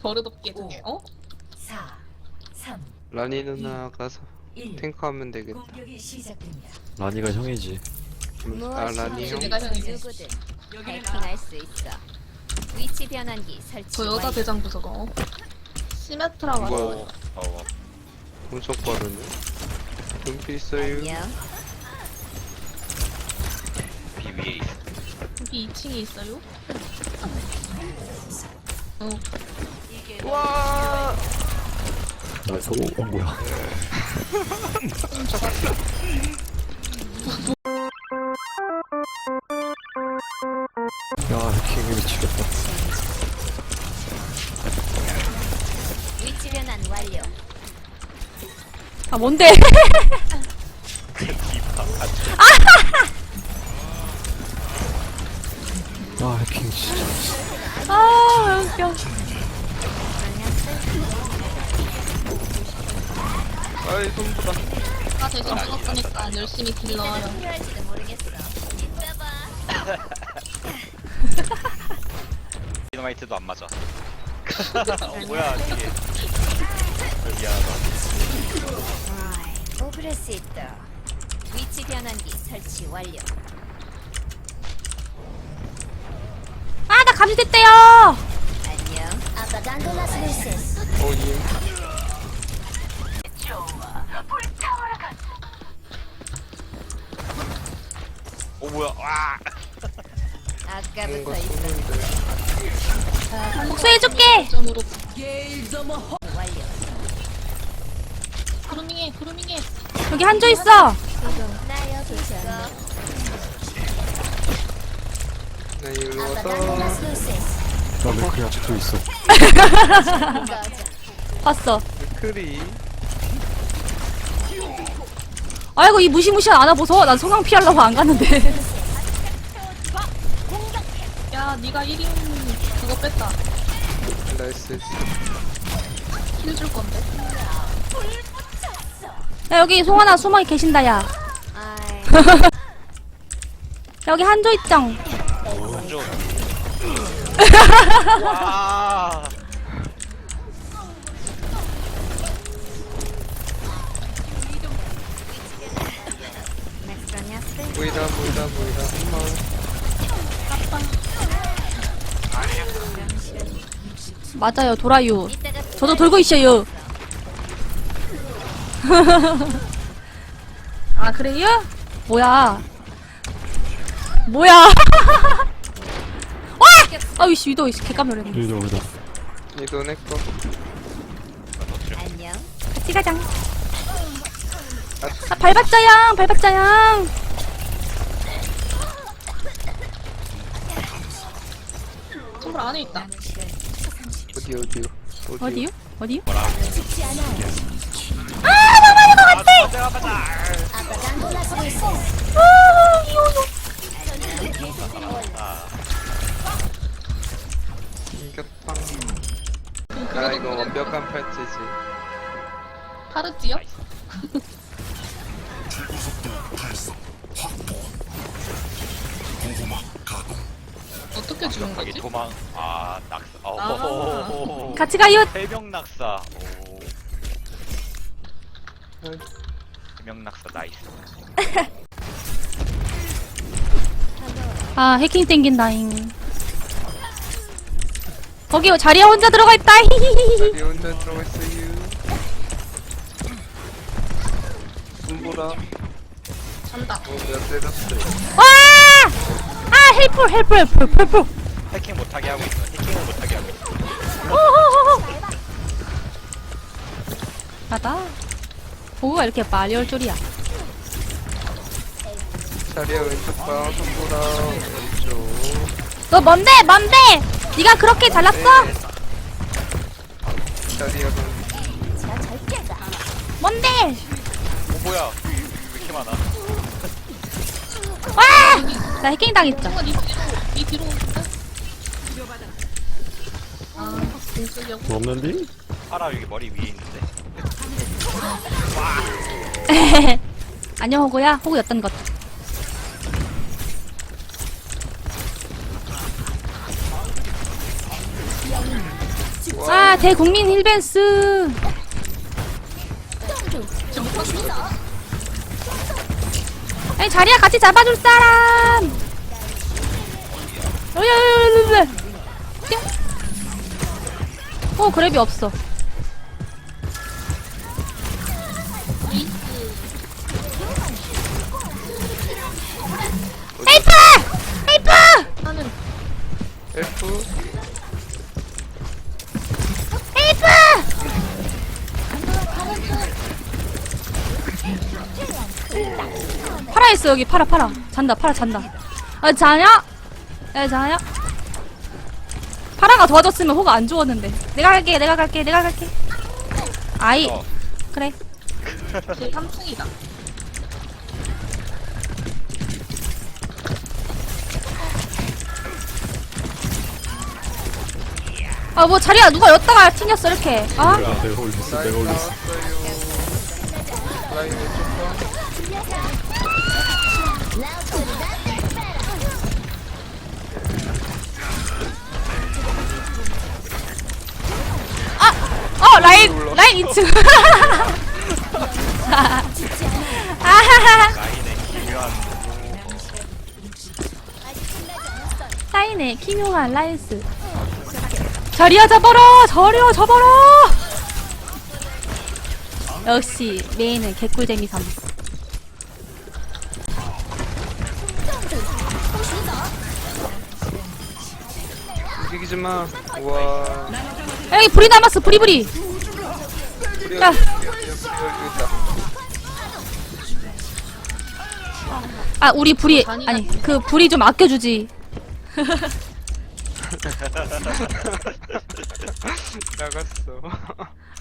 버릇없게 중에 어? 4, 3, 라니 누나 가 서- 1. 탱커 하면 되겠다. 공격이 시작됩니다. 라니가 형이지. 음, 아 라니 형. 내가 형이지. 누구든 해킹할 수 있어. 위치 변환기 설치. 저 여자 완료. 대장 부서가 어? 시메트라? 왔어 어, 엄청 빠르네. 눈빛 있어요. 안녕. 비 위에 있어. 여기 2층에 있어요? 어 와. 나 저거 어 뭐야? 야 해킹이 미치겠다. 위치 변환 완료. 아 뭔데? 아 웃겨. 아이 손보다. 나 대신 죽었으니까 열심히 봐. 디너마이트도 안 맞아. 어, 뭐야 이게. 미안하다. 오브레스 있다. 위치 변환기 설치 완료. 아 나 감지됐대요. 그루밍해 그루밍해 여기 한조 있어. 나 여기 있어. 나 일로 와서. 나 맥클이 아직도 있어. 봤어. 크리. 아이고 이 무시무시한 아나 보소. 난 성강 피하려고 안 갔는데. 야 니가 1인 그거 뺐다 나이스. 힐줄 건데 야 여기 송하나 숨어 계신다 야. 아이. 여기 한조 있정. 먼저. 와. 보이다 보이다 보이다. 한번 맞아요 돌아요. 저도 돌고 있어요. 아 그래요? 뭐야? 뭐야? 와! 아이씨 위도 개깜 놀랐네. 여기다 여기다. 이도 내꺼. 안녕. 같이 가자. 아 밟았자양 밟았자양. 선물 안에 있다 어디 어디요? 어디요? 어디요? 맞아. 간글라스 이겼다. 나 이거 완벽한 팔찌지. 파르지요? 어떻게 죽은 거지? 도망. 아 낙사. 아. 어. 같이 가요. 해명 낙사. 오. 해명 낙사 나이스. 아 해킹 땡긴다잉. 거기 자리에 혼자 들어가 있다. 히히히히. 자리 혼자 들어가 있어요. 손보라. 잔다 어 내가 때렸어요. 와! 아 헬프 헬프 헬프 헬프. 해킹 못하게 하고 있어. 해킹을 못하게 하고 있어. 나다. 보고가 이렇게 빨리 올 줄이야. 자리야 왼쪽 봐. 손보라 왼쪽. 너 뭔데 뭔데? 네가 그렇게 잘났어? 나 해킹 당했죠. 뭔가 니 뒤로 니 뒤로 오는데? 아 없는데? 파라 여기 머리 위에 있는데. 안녕 호구야. 호구였던 것. 아 대국민 힐벤스 아니 자리야 같이 잡아줄 사람. 어여여여여 어 그랩이 없어 있어 여기. 파라 파라 잔다 파라 잔다. 아 자냐? 야 자냐? 파라가 도와줬으면 호가 안 죽었는데. 내가 갈게 내가 갈게 내가 갈게. 아이. 어. 그래. 제 3층이다. 아 뭐 자리야. 누가 였다가 튕겼어 이렇게. 아 내가 올렸어? 내가 올렸어 나왔어요 라인 왼쪽 방어 라인 라인 2층 아하하 사인의 키묘한 라이스. 자리야 잡아라 자리야 잡아라 역시 메인은 개꿀잼이 삼 움직이지 마. 우와. 여기 불이 남았어 불이 불이. 야. 여기 여기 있다 아 우리 불이 아니 그 불이 좀 아껴주지. 나갔어.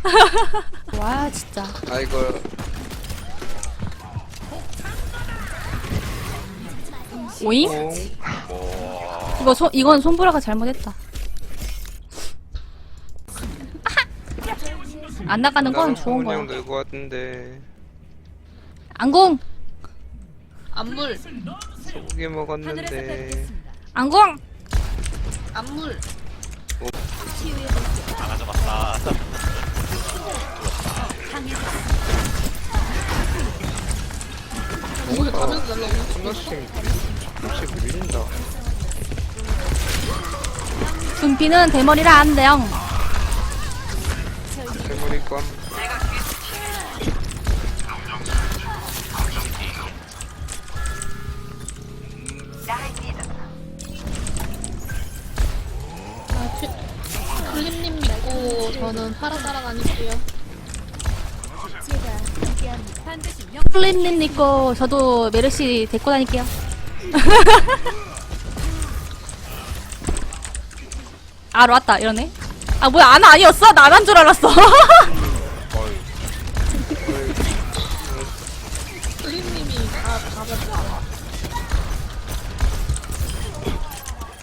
와 진짜. 아 이거 오잉? 공 이거 손 이건 손보라가 잘못했다. 안 나가는 건 좋은 거야. 형 늘고 왔는데. 안공 안물, 소고기 먹었는데. 안공 안물. 안 가져갔다. 이걸 가면서 날라오는 하나씩 조금씩 밀린다 둠피는 대머리라 안 돼요 아, 믿고 저는 파라 따라다닐게요. 플린님 믿고 저도 메르시 데리고 다닐게요 아 왔다 이러네 아 뭐야 아나 아니었어? 나란 줄 알았어 어이, 다.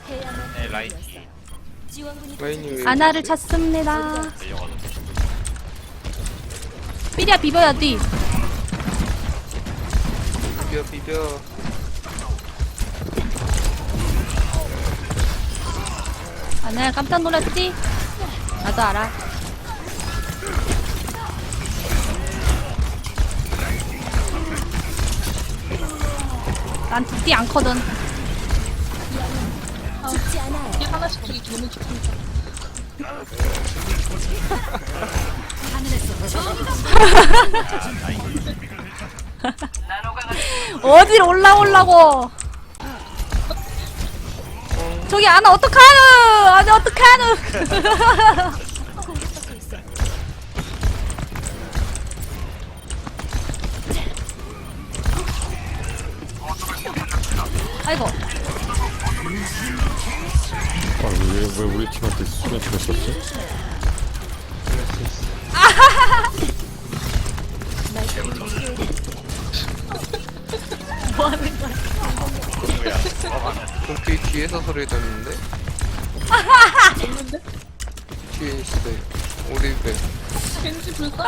네, 왜 아나를? 찾습니다 삐리야 비벼야 돼 비벼 비벼 아나 깜짝 놀랐지? 나도 알아 난 듣지 않거든 이게 하나씩 주기 너무 좋습니다. 어디로 올라오려고 저기 아나 어떡하누 아니 어떡하누 아이고. 아 왜 왜 우리 팀한테 수면 죽었었지? 저뒤 뒤에서 소리 듣는데? 있는데? 뒤에 있어요. 우리 배. 겐지 불쌍.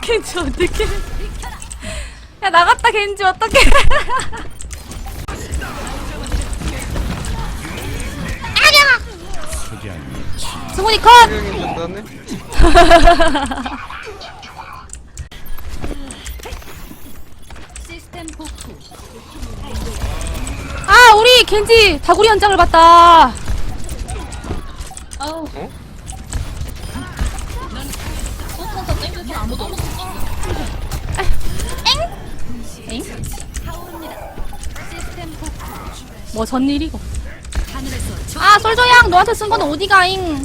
겐지 어떻게? 야 나갔다 겐지 어떻게? 아야! 승훈이 컷! 겐지 다구리 현장을 봤다 아우. 어? 소타서 땡겨서 아무도 없어. 엥? 복구. 뭐 전 일이고 하늘에서 아 솔저양 너한테 쓴 거는 어디가잉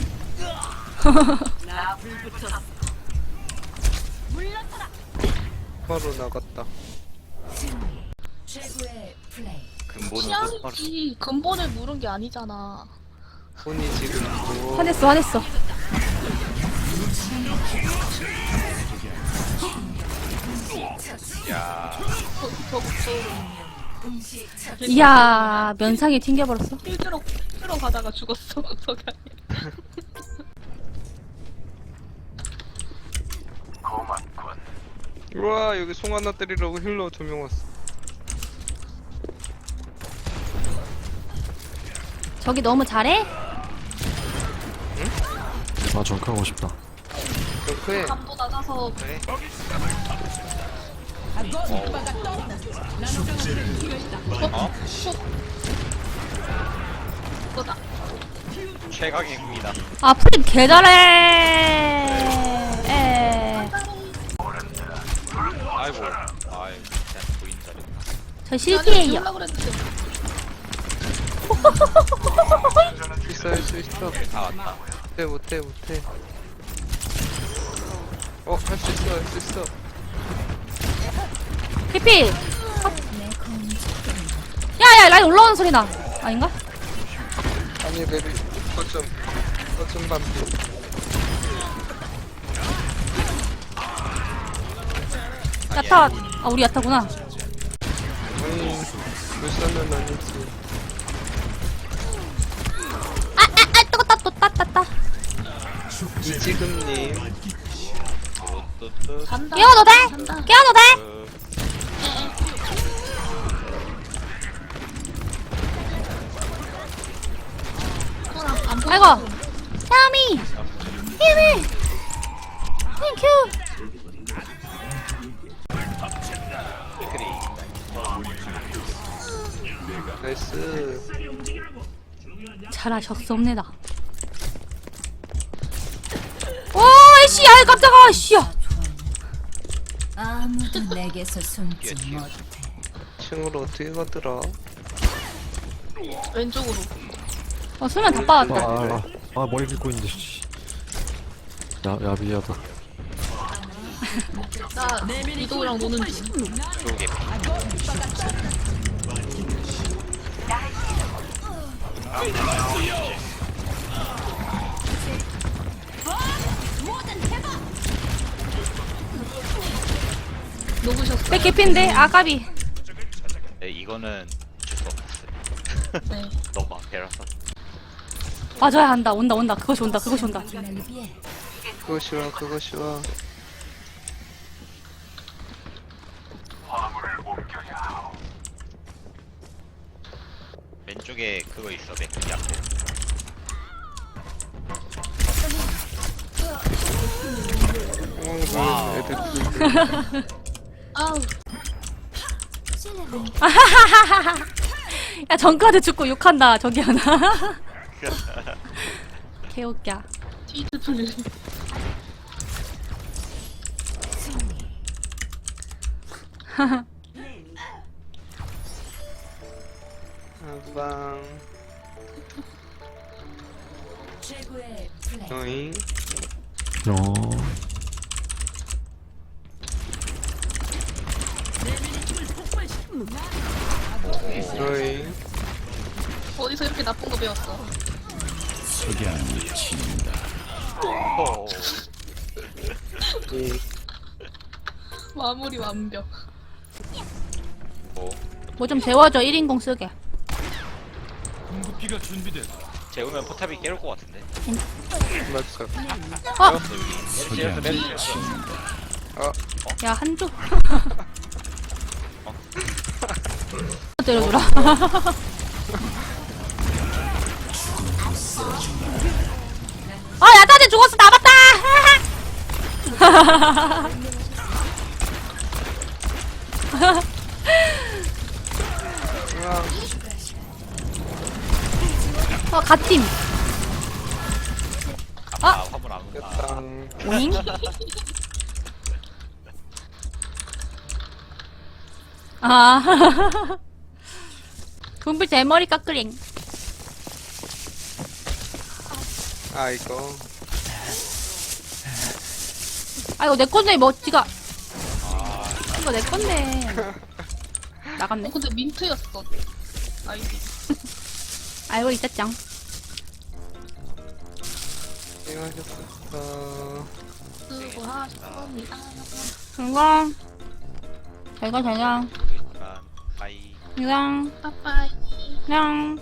바로 나갔다. 최고의 플레이. 근본은 똑바로 취향이지. 근본을 물은 게 아니잖아. 손이 지금 뭐 화냈어 화냈어 야 저, 저, 저, 이야 면상에 튕겨버렸어 필드로, 필드로 가다가 죽었어, 석양이. 우와 여기 송 하나 때리려고 힐러 두 명 왔어. 저기 너무 잘해? 아 정크하고 싶다 덩크해. 감도 낮아서 그래. 어? 그거다. 최강의 궁이다 아 프립 개 잘해 에. 아이고 아이 그냥 보인다 저 실패예요 그랬는데. 수 있어 할 수 있어. 아 맞다 못해 못해 못해. 어할 수 있어 할 수 있어. 피필 야야 라인 올라오는 소리 나 아닌가? 아니 레비 거점 거점 반피. 야타 아 우리 야타구나 아니 불쌍은 아니지. 이지금님 뚜뚜뚜 간다. 깨워도 돼? 간다. 깨워도 돼? 손 안, 안 보여. 아이고 야미 야미 땡큐 나이스. 잘하셨습니다 오 아이씨 아이 깜짝아 아이씨야 아무도 내게서 숨지 못해. 층으로 어떻게 가더라? 왼쪽으로. 어 수면 다 빠졌다 아, 아, 아 머리 긁고 있는데 씨. 야 야비하다 나 미도랑 노는 중. 녹으셨어. 백 개피인데? 아까비. 네, 이거는 어쩔 수 없었어요. 네. 너무 앞에라서. 맞아야 한다. 온다 온다. 그것이 온다. 그것이 온다. 그것이 와 그것이 와. 왼쪽에 그거 있어 맥크기 앞에. 어, 애들 아우. 야 정카드 죽고 욕한다 저기 하나 개웃겨 플레이. 어잉 어 어잉 어디서 이렇게 나쁜 거 배웠어? 어, 이 마무리 완벽. 뭐 뭐 좀 재워줘. 1인공 쓰게. 재우면 포탑이 깨울 것 같은데. 맞어! 어? 메르시에서 메르시에서 야 한조 때려주라. 아야 죽었어. 남았다. 으아, 어 갓팀. 아. 화물 안 온다. 오잉 아 분필 대머리 깎으링 아, 이거. 아 이거 내 건데 멋지가 이거 내 건데 나갔네 어, 근데 민트였어. 아이디. 알고 있었짱 고생하셨습니다. 수고하셨습니다. 건강 잘가 잘가 이강 빠빠이. 그냥